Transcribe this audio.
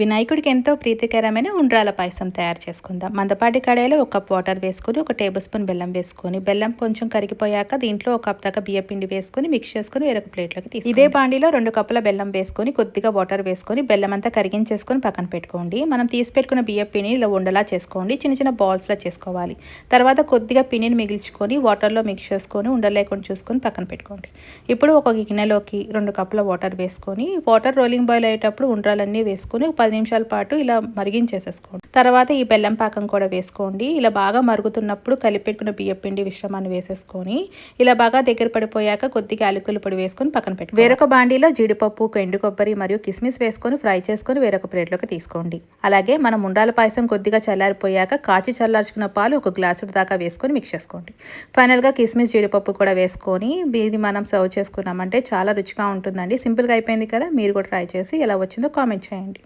వినాయకుడికి ఎంతో ప్రీతికరమైన ఉండ్రాల పాయసం తయారు చేసుకుందాం. మందపాటి కడాయిలో ఒక కప్ వాటర్ వేసుకొని ఒక టేబుల్ స్పూన్ బెల్లం వేసుకొని బెల్లం కొంచెం కరిగిపోయాక దీంట్లో ఒక కప్ దాకా బియ్య పిండి వేసుకొని మిక్స్ చేసుకొని వేరొక ప్లేట్లోకి తీసి ఇదే బాండీలో రెండు కప్పుల బెల్లం వేసుకొని కొద్దిగా వాటర్ వేసుకొని బెల్లం అంతా కరిగించేసుకొని పక్కన పెట్టుకోండి. మనం తీసి పెట్టుకున్న బియ్య పిండిని ఇలా ఉండలా చేసుకోండి. చిన్న చిన్న బాల్స్లో చేసుకోవాలి. తర్వాత కొద్దిగా పిండిని మిగిల్చుకొని వాటర్లో మిక్స్ చేసుకొని ఉండలేకుండా చూసుకొని పక్కన పెట్టుకోండి. ఇప్పుడు ఒక గిన్నెలోకి రెండు కప్పుల వాటర్ వేసుకొని వాటర్ రోలింగ్ బాయిల్ అయ్యేటప్పుడు ఉండ్రాలన్నీ వేసుకొని పది నిమిషాల పాటు ఇలా మరిగించేసేసుకోండి. తర్వాత ఈ బెల్లం పాకం కూడా వేసుకోండి. ఇలా బాగా మరుగుతున్నప్పుడు కలిపెట్టుకున్న బియ్యపిండి మిశ్రమాన్ని వేసేసుకొని ఇలా బాగా దగ్గర పడిపోయాక కొద్దిగా అలుకుల పొడి వేసుకొని పక్కన పెట్టి వేరొక బాండీలో జీడిపప్పు ఎండు కొబ్బరి మరియు కిస్మిస్ వేసుకొని ఫ్రై చేసుకొని వేరొక ప్లేట్లోకి తీసుకోండి. అలాగే మనం ఉండాల పాయసం కొద్దిగా చల్లారిపోయాక కాచి చల్లార్చుకున్న పాలు ఒక గ్లాసు దాకా వేసుకొని మిక్స్ చేసుకోండి. ఫైనల్గా కిస్మిస్ జీడిపప్పు కూడా వేసుకొని ఇది మనం సర్వ్ చేసుకున్నామంటే చాలా రుచిగా ఉంటుందండి. సింపుల్గా అయిపోయింది కదా? మీరు కూడా ట్రై చేసి ఎలా వచ్చిందో కామెంట్ చేయండి.